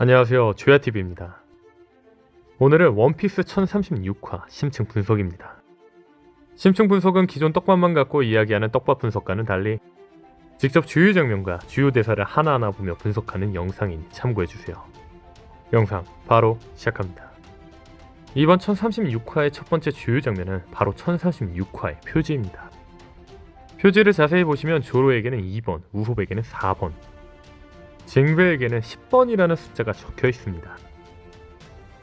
안녕하세요. 조야TV입니다. 오늘은 원피스 1036화 심층 분석입니다. 심층 분석은 기존 떡밥만 갖고 이야기하는 떡밥 분석과는 달리 직접 주요 장면과 주요 대사를 하나하나 보며 분석하는 영상이니 참고해주세요. 영상 바로 시작합니다. 이번 1036화의 첫 번째 주요 장면은 바로 1036화의 표지입니다. 표지를 자세히 보시면 조로에게는 2번, 우홉에게는 4번, 징베에게는 10번이라는 숫자가 적혀 있습니다.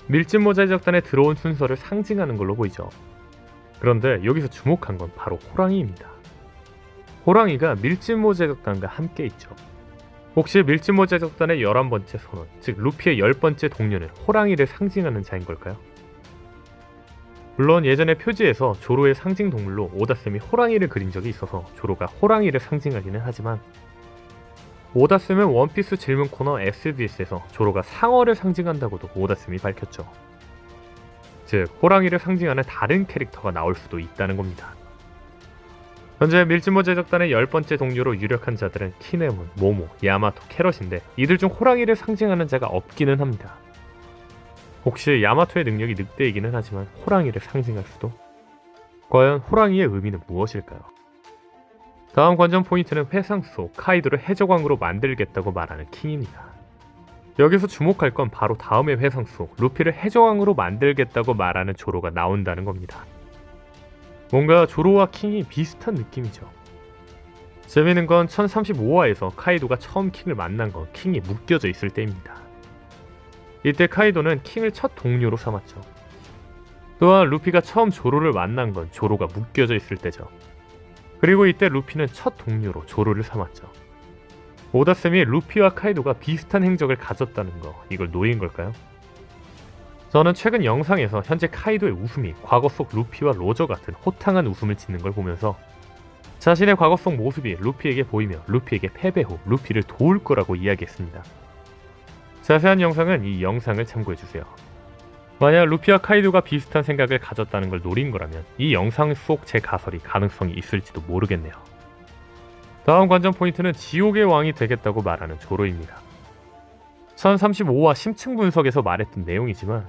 밀짚 모자 해적단에 들어온 순서를 상징하는 걸로 보이죠. 그런데 여기서 주목한 건 바로 호랑이입니다. 호랑이가 밀짚 모자 해적단과 함께 있죠. 혹시 밀짚 모자 해적단의 11번째 선원, 즉 루피의 10번째 동료는 호랑이를 상징하는 자인 걸까요? 물론 예전에 표지에서 조로의 상징 동물로 오다쌤이 호랑이를 그린 적이 있어서 조로가 호랑이를 상징하기는 하지만 오다쌤은 원피스 질문 코너 SBS에서 조로가 상어를 상징한다고도 오다쌤이 밝혔죠. 즉, 호랑이를 상징하는 다른 캐릭터가 나올 수도 있다는 겁니다. 현재 밀짚모 제작단의 열 번째 동료로 유력한 자들은 키네문, 모모, 야마토, 캐럿인데 이들 중 호랑이를 상징하는 자가 없기는 합니다. 혹시 야마토의 능력이 늑대이기는 하지만 호랑이를 상징할 수도? 과연 호랑이의 의미는 무엇일까요? 다음 관전 포인트는 회상 속 카이도를 해적왕으로 만들겠다고 말하는 킹입니다. 여기서 주목할 건 바로 다음의 회상 속 루피를 해적왕으로 만들겠다고 말하는 조로가 나온다는 겁니다. 뭔가 조로와 킹이 비슷한 느낌이죠. 재미있는 건 1035화에서 카이도가 처음 킹을 만난 건 킹이 묶여져 있을 때입니다. 이때 카이도는 킹을 첫 동료로 삼았죠. 또한 루피가 처음 조로를 만난 건 조로가 묶여져 있을 때죠. 그리고 이때 루피는 첫 동료로 조로를 삼았죠. 오다쌤이 루피와 카이도가 비슷한 행적을 가졌다는 거 이걸 노린 걸까요? 저는 최근 영상에서 현재 카이도의 웃음이 과거 속 루피와 로저 같은 호탕한 웃음을 짓는 걸 보면서 자신의 과거 속 모습이 루피에게 보이며 루피에게 패배 후 루피를 도울 거라고 이야기했습니다. 자세한 영상은 이 영상을 참고해주세요. 만약 루피와 카이도가 비슷한 생각을 가졌다는 걸 노린 거라면 이 영상 속 제 가설이 가능성이 있을지도 모르겠네요. 다음 관전 포인트는 지옥의 왕이 되겠다고 말하는 조로입니다. 1035화 심층 분석에서 말했던 내용이지만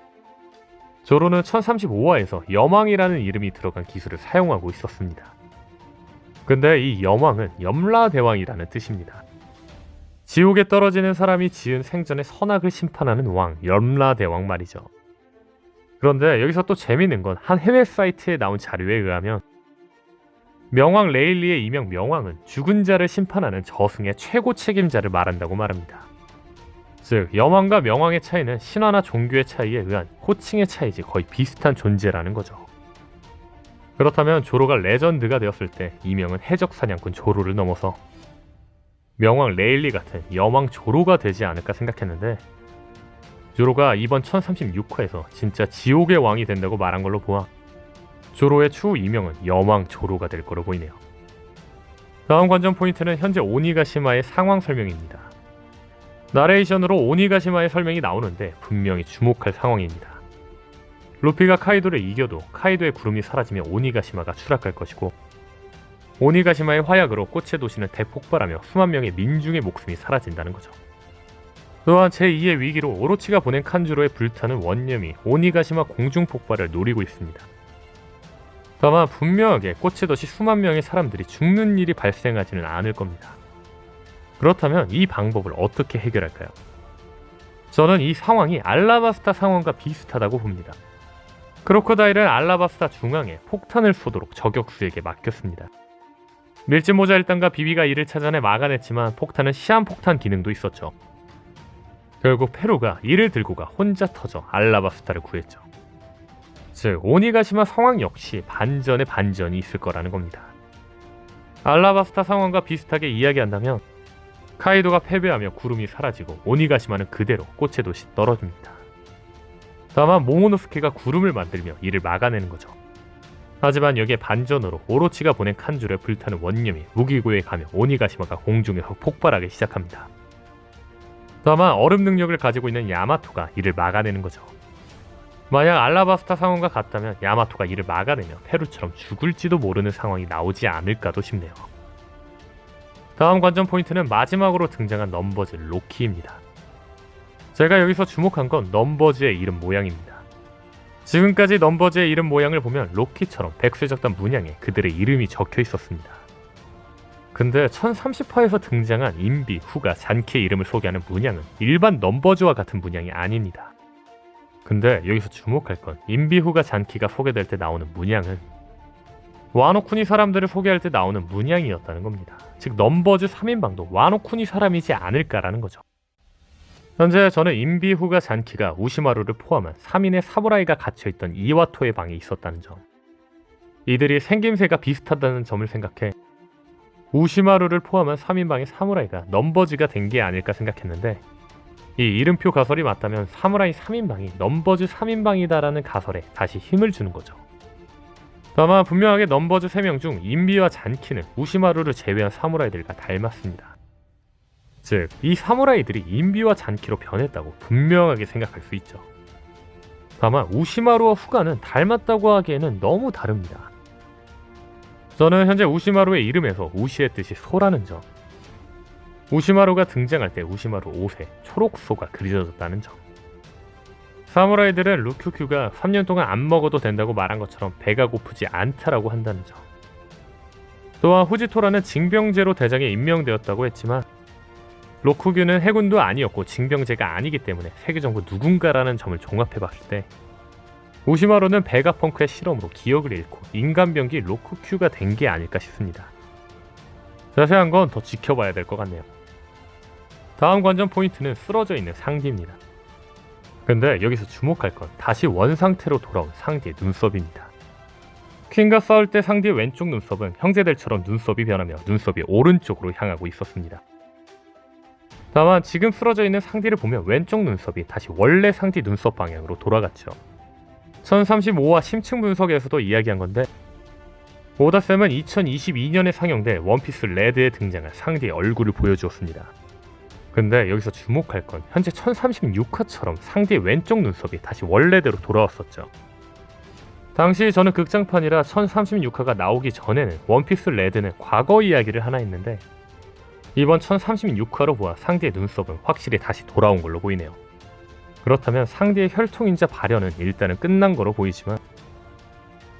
조로는 1035화에서 여망이라는 이름이 들어간 기술을 사용하고 있었습니다. 근데 이 여망은 염라대왕이라는 뜻입니다. 지옥에 떨어지는 사람이 지은 생전의 선악을 심판하는 왕, 염라대왕 말이죠. 그런데 여기서 또 재밌는 건 한 해외 사이트에 나온 자료에 의하면 명왕 레일리의 이명 명왕은 죽은 자를 심판하는 저승의 최고 책임자를 말한다고 말합니다. 즉 여왕과 명왕의 차이는 신화나 종교의 차이에 의한 호칭의 차이지 거의 비슷한 존재라는 거죠. 그렇다면 조로가 레전드가 되었을 때 이명은 해적 사냥꾼 조로를 넘어서 명왕 레일리 같은 여왕 조로가 되지 않을까 생각했는데 조로가 이번 1036화에서 진짜 지옥의 왕이 된다고 말한 걸로 보아 조로의 추후 이명은 여왕 조로가 될 거로 보이네요. 다음 관전 포인트는 현재 오니가시마의 상황 설명입니다. 나레이션으로 오니가시마의 설명이 나오는데 분명히 주목할 상황입니다. 루피가 카이도를 이겨도 카이도의 구름이 사라지면 오니가시마가 추락할 것이고 오니가시마의 화약으로 꽃의 도시는 대폭발하며 수만 명의 민중의 목숨이 사라진다는 거죠. 또한 제2의 위기로 오로치가 보낸 칸주로의 불타는 원념이 오니가시마 공중 폭발을 노리고 있습니다. 다만 분명하게 꽃의 덫이 수만 명의 사람들이 죽는 일이 발생하지는 않을 겁니다. 그렇다면 이 방법을 어떻게 해결할까요? 저는 이 상황이 알라바스타 상황과 비슷하다고 봅니다. 크로커다일은 알라바스타 중앙에 폭탄을 쏘도록 저격수에게 맡겼습니다. 밀짚 모자 일당과 비비가 이를 찾아내 막아냈지만 폭탄은 시한폭탄 기능도 있었죠. 결국 페루가 이를 들고 가 혼자 터져 알라바스타를 구했죠. 즉 오니가시마 상황 역시 반전의 반전이 있을 거라는 겁니다. 알라바스타 상황과 비슷하게 이야기한다면 카이도가 패배하며 구름이 사라지고 오니가시마는 그대로 꽃의 도시 떨어집니다. 다만 모모노스케가 구름을 만들며 이를 막아내는 거죠. 하지만 여기에 반전으로 오로치가 보낸 칸주를 불타는 원념이 무기고에 가며 오니가시마가 공중에서 폭발하기 시작합니다. 다만 얼음 능력을 가지고 있는 야마토가 이를 막아내는 거죠. 만약 알라바스타 상황과 같다면 야마토가 이를 막아내며 페루처럼 죽을지도 모르는 상황이 나오지 않을까도 싶네요. 다음 관전 포인트는 마지막으로 등장한 넘버즈 로키입니다. 제가 여기서 주목한 건 넘버즈의 이름 모양입니다. 지금까지 넘버즈의 이름 모양을 보면 로키처럼 백쇄적단 문양에 그들의 이름이 적혀 있었습니다. 근데 1030화에서 등장한 인비, 후가, 잔키의 이름을 소개하는 문양은 일반 넘버즈와 같은 문양이 아닙니다. 근데 여기서 주목할 건 인비, 후가, 잔키가 소개될 때 나오는 문양은 와노쿠니 사람들을 소개할 때 나오는 문양이었다는 겁니다. 즉 넘버즈 3인방도 와노쿠니 사람이지 않을까라는 거죠. 현재 저는 인비, 후가, 잔키가 우시마루를 포함한 3인의 사무라이가 갇혀있던 이와토의 방에 있었다는 점. 이들이 생김새가 비슷하다는 점을 생각해 우시마루를 포함한 3인방의 사무라이가 넘버즈가 된 게 아닐까 생각했는데 이 이름표 가설이 맞다면 사무라이 3인방이 넘버즈 3인방이다라는 가설에 다시 힘을 주는 거죠. 다만 분명하게 넘버즈 3명 중 인비와 잔키는 우시마루를 제외한 사무라이들과 닮았습니다. 즉, 이 사무라이들이 인비와 잔키로 변했다고 분명하게 생각할 수 있죠. 다만 우시마루와 후가는 닮았다고 하기에는 너무 다릅니다. 저는 현재 우시마루의 이름에서 우시의 뜻이 소라는 점, 우시마루가 등장할 때 우시마루 옷에 초록소가 그려졌다는 점, 사무라이들은 루큐큐가 3년 동안 안 먹어도 된다고 말한 것처럼 배가 고프지 않다라고 한다는 점, 또한 후지토라는 징병제로 대장에 임명되었다고 했지만 로쿠규는 해군도 아니었고 징병제가 아니기 때문에 세계정부 누군가라는 점을 종합해봤을 때 오시마로는 베가펑크의 실험으로 기억을 잃고 인간병기 로쿠큐가 된 게 아닐까 싶습니다. 자세한 건 더 지켜봐야 될 것 같네요. 다음 관전 포인트는 쓰러져 있는 상디입니다. 근데 여기서 주목할 건 다시 원상태로 돌아온 상디의 눈썹입니다. 퀸과 싸울 때 상디의 왼쪽 눈썹은 형제들처럼 눈썹이 변하며 눈썹이 오른쪽으로 향하고 있었습니다. 다만 지금 쓰러져 있는 상디를 보면 왼쪽 눈썹이 다시 원래 상디 눈썹 방향으로 돌아갔죠. 1035화 심층 분석에서도 이야기한 건데 오다쌤은 2022년에 상영된 원피스 레드에 등장한 상디의 얼굴을 보여주었습니다. 근데 여기서 주목할 건 현재 1036화처럼 상디의 왼쪽 눈썹이 다시 원래대로 돌아왔었죠. 당시 저는 극장판이라 1036화가 나오기 전에는 원피스 레드는 과거 이야기를 하나 했는데 이번 1036화로 보아 상디의 눈썹은 확실히 다시 돌아온 걸로 보이네요. 그렇다면 상대의 혈통인자 발현은 일단은 끝난 거로 보이지만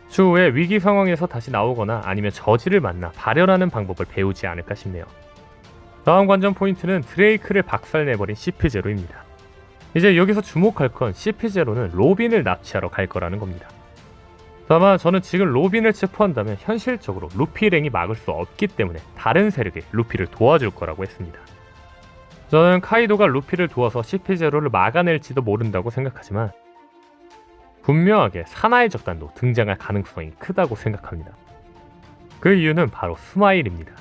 추후에 위기 상황에서 다시 나오거나 아니면 저지를 만나 발현하는 방법을 배우지 않을까 싶네요. 다음 관전 포인트는 드레이크를 박살내버린 CP0입니다. 이제 여기서 주목할 건 CP0는 로빈을 납치하러 갈 거라는 겁니다. 다만 저는 지금 로빈을 체포한다면 현실적으로 루피 랭이 막을 수 없기 때문에 다른 세력이 루피를 도와줄 거라고 했습니다. 저는 카이도가 루피를 도와서 CP0를 막아낼지도 모른다고 생각하지만 분명하게 사나이 적단도 등장할 가능성이 크다고 생각합니다. 그 이유는 바로 스마일입니다.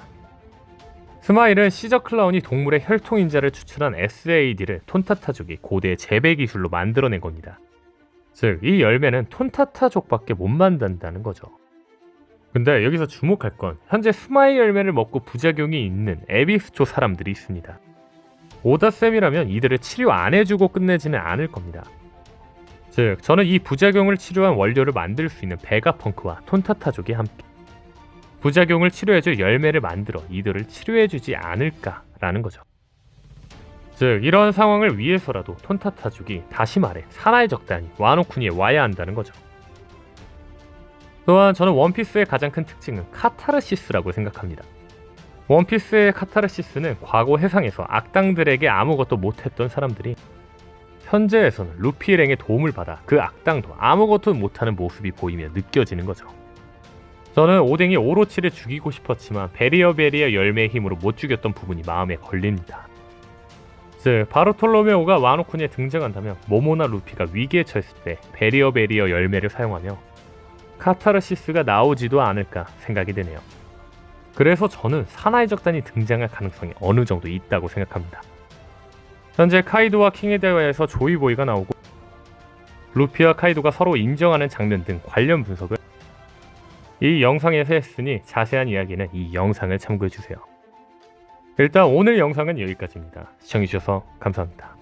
스마일은 시저 클라운이 동물의 혈통인자를 추출한 SAD를 톤타타족이 고대의 재배 기술로 만들어낸 겁니다. 즉, 이 열매는 톤타타족밖에 못 만든다는 거죠. 근데 여기서 주목할 건 현재 스마일 열매를 먹고 부작용이 있는 에비스초 사람들이 있습니다. 오다쌤이라면 이들을 치료 안 해주고 끝내지는 않을 겁니다. 즉, 저는 이 부작용을 치료한 원료를 만들 수 있는 베가펑크와 톤타타족이 함께 부작용을 치료해줄 열매를 만들어 이들을 치료해주지 않을까라는 거죠. 즉, 이런 상황을 위해서라도 톤타타족이 다시 말해 사나이 적단이 와노쿠니에 와야 한다는 거죠. 또한 저는 원피스의 가장 큰 특징은 카타르시스라고 생각합니다. 원피스의 카타르시스는 과거 해상에서 악당들에게 아무것도 못했던 사람들이 현재에서는 루피랭의 도움을 받아 그 악당도 아무것도 못하는 모습이 보이며 느껴지는 거죠. 저는 오뎅이 오로치를 죽이고 싶었지만 베리어 베리어 열매의 힘으로 못 죽였던 부분이 마음에 걸립니다. 즉 바로톨로메오가 와노쿤에 등장한다면 모모나 루피가 위기에 처했을 때 베리어 베리어 열매를 사용하며 카타르시스가 나오지도 않을까 생각이 되네요. 그래서 저는 사나이 적단이 등장할 가능성이 어느 정도 있다고 생각합니다. 현재 카이도와 킹의 대화에서 조이보이가 나오고 루피와 카이도가 서로 인정하는 장면 등 관련 분석을 이 영상에서 했으니 자세한 이야기는 이 영상을 참고해주세요. 일단 오늘 영상은 여기까지입니다. 시청해주셔서 감사합니다.